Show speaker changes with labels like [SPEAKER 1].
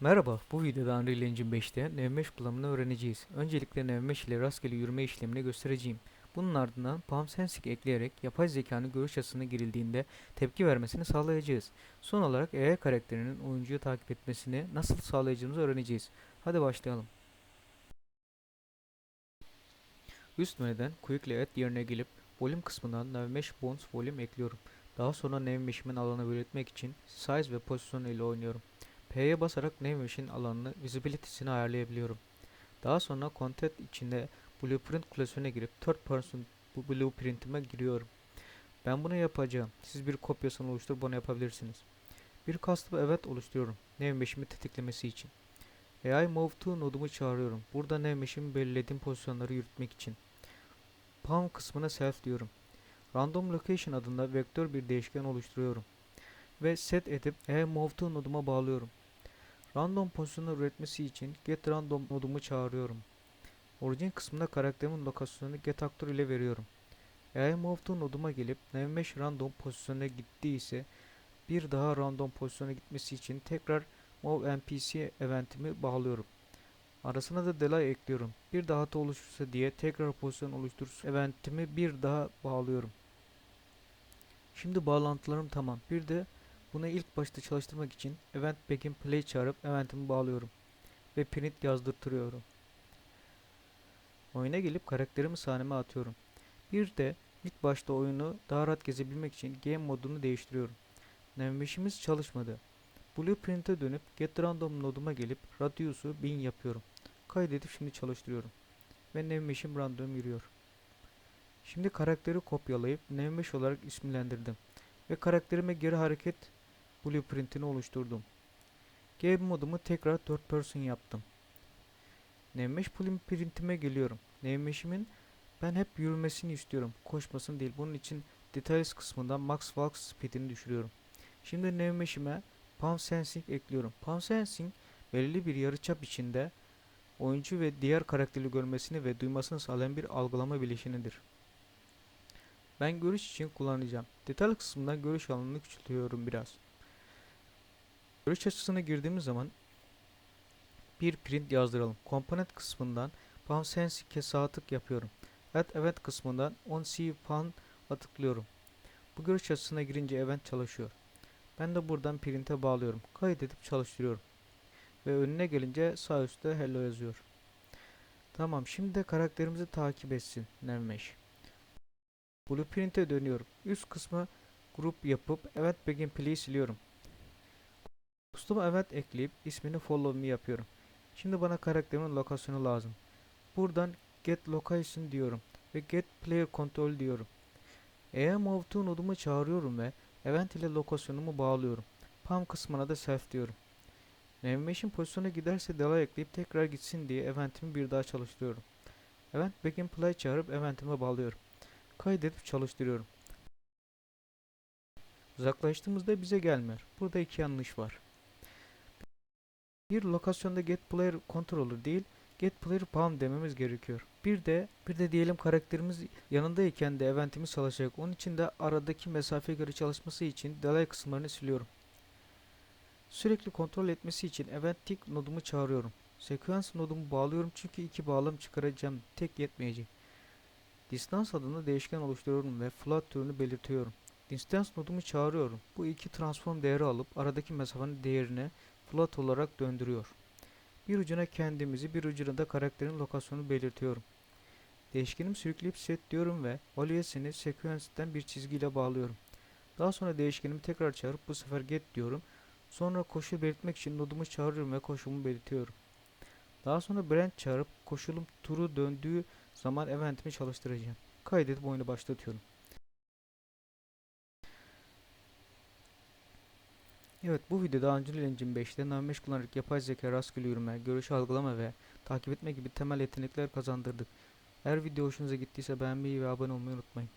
[SPEAKER 1] Merhaba, bu videoda Unreal Engine 5'te Nvmesh kullanımını öğreneceğiz. Öncelikle Nvmesh ile rastgele yürüme işlemini göstereceğim. Bunun ardından Palm Sensing ekleyerek yapay zekanın görüş açısına girildiğinde tepki vermesini sağlayacağız. Son olarak AI karakterinin oyuncuyu takip etmesini nasıl sağlayacağımızı öğreneceğiz. Hadi başlayalım. Üst menüden Quick ile Add yerine gelip Volume kısmından Nvmesh Bones Volume ekliyorum. Daha sonra Nvmesh'imin alanı belirtmek için Size ve Position ile oynuyorum. P'ye basarak Navmesh'in alanını visibility'sini ayarlayabiliyorum. Daha sonra content içinde blueprint klasörüne girip third person blueprint'ime giriyorum. Ben bunu yapacağım. Siz bir kopyasını oluşturup bunu yapabilirsiniz. Bir custom evet oluşturuyorum. Navmesh'imi tetiklemesi için. AI Move to nodumu çağırıyorum. Burada Navmesh'imi belirlediğim pozisyonları yürütmek için. Palm kısmına self diyorum. Random Location adında vektör bir değişken oluşturuyorum. Ve set edip AI Move to noduma bağlıyorum. Random pozisyonu üretmesi için getRandom nodumu çağırıyorum. Origin kısmında karakterimin lokasyonunu getActor ile veriyorum. Eğer moveTo noduma gelip navmesh random pozisyonuna gittiyse bir daha random pozisyona gitmesi için tekrar move npc eventimi bağlıyorum. Arasına da delay ekliyorum. Bir daha hata oluşursa diye tekrar pozisyon oluşturursa eventimi bir daha bağlıyorum. Şimdi bağlantılarım tamam. Bir de bunu ilk başta çalıştırmak için event begin play çağırıp eventimi bağlıyorum ve print yazdırtırıyorum. Oyuna gelip karakterimi sahneme atıyorum. Bir de ilk başta oyunu daha rahat gezebilmek için game modunu değiştiriyorum. Navmesh'imiz çalışmadı. Blueprint'e dönüp get random noduma gelip radius'u 1000 yapıyorum. Kaydedip şimdi çalıştırıyorum. Ve Navmesh'im random yürüyor. Şimdi karakteri kopyalayıp Navmesh olarak isimlendirdim. Ve karakterime geri hareket blueprint'ini oluşturdum. Game modumu tekrar 4 person yaptım. Navmesh blueprint'ime geliyorum. Navmesh'imin ben hep yürümesini istiyorum. Koşmasını değil. Bunun için Details kısmından Max Walk Speed'ini düşürüyorum. Şimdi Navmesh'ime Palm Sensing ekliyorum. Palm Sensing belirli bir yarıçap içinde oyuncu ve diğer karakteri görmesini ve duymasını sağlayan bir algılama bileşenidir. Ben görüş için kullanacağım. Detay kısmından görüş alanını küçültüyorum biraz. Görüş açısına girdiğimiz zaman bir print yazdıralım. Komponent kısmından Palm Sensing'e sağ tık yapıyorum. Add Event kısmından On See Palm'a tıklıyorum. Bu görüş açısına girince event çalışıyor. Ben de buradan print'e bağlıyorum. Kaydedip çalıştırıyorum. Ve önüne gelince sağ üstte hello yazıyor. Tamam şimdi de karakterimizi takip etsin Navmesh. Blueprint'e dönüyorum. Üst kısmı grup yapıp evet begin play siliyorum. Custom event ekleyip ismini follow me yapıyorum. Şimdi bana karakterimin lokasyonu lazım. Buradan get location diyorum ve get player control diyorum. Eğer move to nodumu çağırıyorum ve event ile lokasyonumu bağlıyorum. Palm kısmına da self diyorum. Navigation pozisyona giderse delay ekleyip tekrar gitsin diye eventimi bir daha çalıştırıyorum. Event begin play çağırıp eventime bağlıyorum. Kaydedip çalıştırıyorum. Uzaklaştığımızda bize gelmiyor. Burada iki yanlış var. Bir lokasyonda get player controller değil, get player palm dememiz gerekiyor. Bir de bir de diyelim karakterimiz yanındayken de eventimiz çalışacak. Onun için de aradaki mesafeye göre çalışması için delay kısımlarını siliyorum. Sürekli kontrol etmesi için event tick nodumu çağırıyorum. Sequence nodumu bağlıyorum çünkü iki bağlam çıkaracağım. Tek yetmeyecek. Distance adında değişken oluşturuyorum ve float türünü belirtiyorum. Distance nodumu çağırıyorum. Bu iki transform değeri alıp aradaki mesafenin değerini float olarak döndürüyor. Bir ucuna kendimizi, bir ucuna da karakterin lokasyonunu belirtiyorum. Değişkenimi sürükleyip set diyorum ve aliasini sequence'den bir çizgiyle bağlıyorum. Daha sonra değişkenimi tekrar çağırıp bu sefer get diyorum. Sonra koşu belirtmek için nodumu çağırıyorum ve koşumu belirtiyorum. Daha sonra branch çağırıp koşulum turu döndüğü zaman eventimi çalıştıracağım. Kaydedip oyunu başlatıyorum. Evet bu videoda Unreal Engine 5'te Navimesh kullanarak yapay zeka, rastgele yürüme, görüş algılama ve takip etme gibi temel yetenekler kazandırdık. Eğer video hoşunuza gittiyse beğenmeyi ve abone olmayı unutmayın.